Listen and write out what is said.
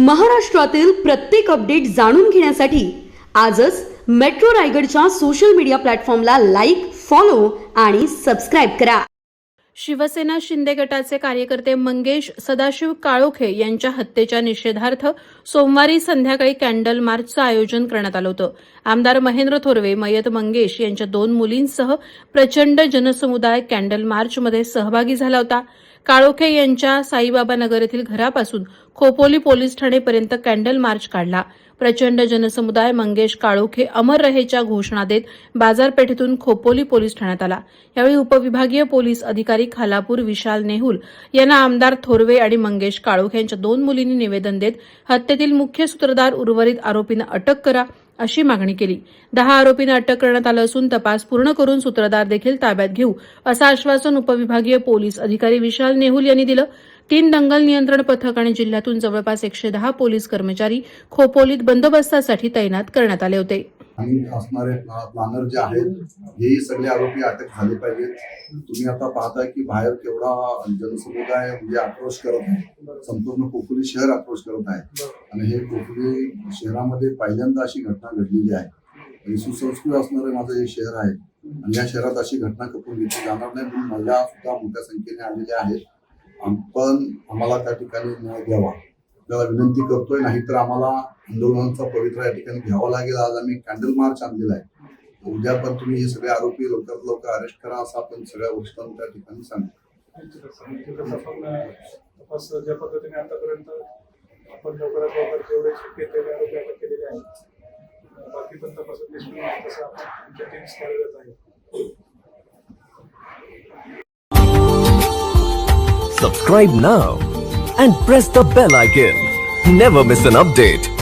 महाराष्ट्रातील प्रत्येक अपडेट जाणून घेण्यासाठी आजच मेट्रो रायगडच्या सोशल मीडिया प्लॅटफॉर्मला लाईक फॉलो आणि सबस्क्राईब करा. शिवसेना शिंदे गटाचे कार्यकर्ते मंगेश सदाशिव काळोखे यांच्या हत्येच्या निषेधार्थ सोमवारी संध्याकाळी कॅन्डल मार्चचं आयोजन करण्यात आलं होतं. आमदार महेंद्र थोरवे मयत मंगेश यांच्या दोन मुलींसह प्रचंड जनसमुदाय कॅन्डल मार्चमध्ये सहभागी झाला होता. काळोखे यांच्या साईबाबा नगर येथील घरापासून खोपोली पोलीस ठाणेपर्यंत कॅन्डल मार्च काढला. प्रचंड जनसमुदाय मंगेश काळोखे अमर रहेच्या घोषणा देत बाजारपेठेतून खोपोली पोलीस ठाण्यात आला. यावेळी उपविभागीय पोलीस अधिकारी खालापूर विशाल नेहुल यांना आमदार थोरवे आणि मंगेश काळोखे यांच्या दोन मुलींनी निवेदन देत हत्येतील मुख्य सूत्रधार उर्वरित आरोपींना अटक करा अशी मागणी केली. दहा आरोपींना अटक करण्यात आलं असून तपास पूर्ण करून सूत्रधार देखील ताब्यात घेऊ असं आश्वासन उपविभागीय पोलीस अधिकारी विशाल नेहुल यांनी दिलं. तीन दंगल नियंत्रण पथक आणि जिल्ह्यातून जवळपास एकशे दहा पोलीस कर्मचारी खोपोलीत बंदोबस्तासाठी तैनात करण्यात आले होते. आणि असणारे प्लॅनर जे आहेत हेही सगळे आरोपी अटक झाले पाहिजेत. तुम्ही आता पाहताय की बाहेर केवढा जनसमुदाय म्हणजे आक्रोश करत आहे. संपूर्ण कोकणी शहर आक्रोश करत आहे. आणि हे कोकणी शहरामध्ये पहिल्यांदा अशी घटना घडलेली आहे. आणि सुसंस्कृत असणारं माझं हे शहर आहे. आणि या शहरात अशी घटना खपून घेतली जाणार नाही म्हणून महिला सुद्धा मोठ्या संख्येने आलेल्या आहेत. आपण आम्हाला त्या ठिकाणी न्याय द्यावा. आपल्याला विनंती करतोय नाहीतर आम्हाला आंदोलनाचा पवित्रा या ठिकाणी घ्यावा लागेल. आज आम्ही कॅन्डल मार्च आणलेला आहे. उद्या पण तुम्ही हे सगळे आरोपी लवकरात लवकर अरेस्ट करा असं आपण सगळ्या गोष्टांना त्या ठिकाणी सांगतो. तपास ज्या पद्धतीने आतापर्यंत आपण लवकरात लवकर जेवढे शक्य तेवढे आरोपी अटक केलेले आहेत बाकी पण तपासात निष्पन्न होईल तसं आपण आमच्या टीम्स कार्यरत आहे Subscribe now and press the bell icon. Never miss an update.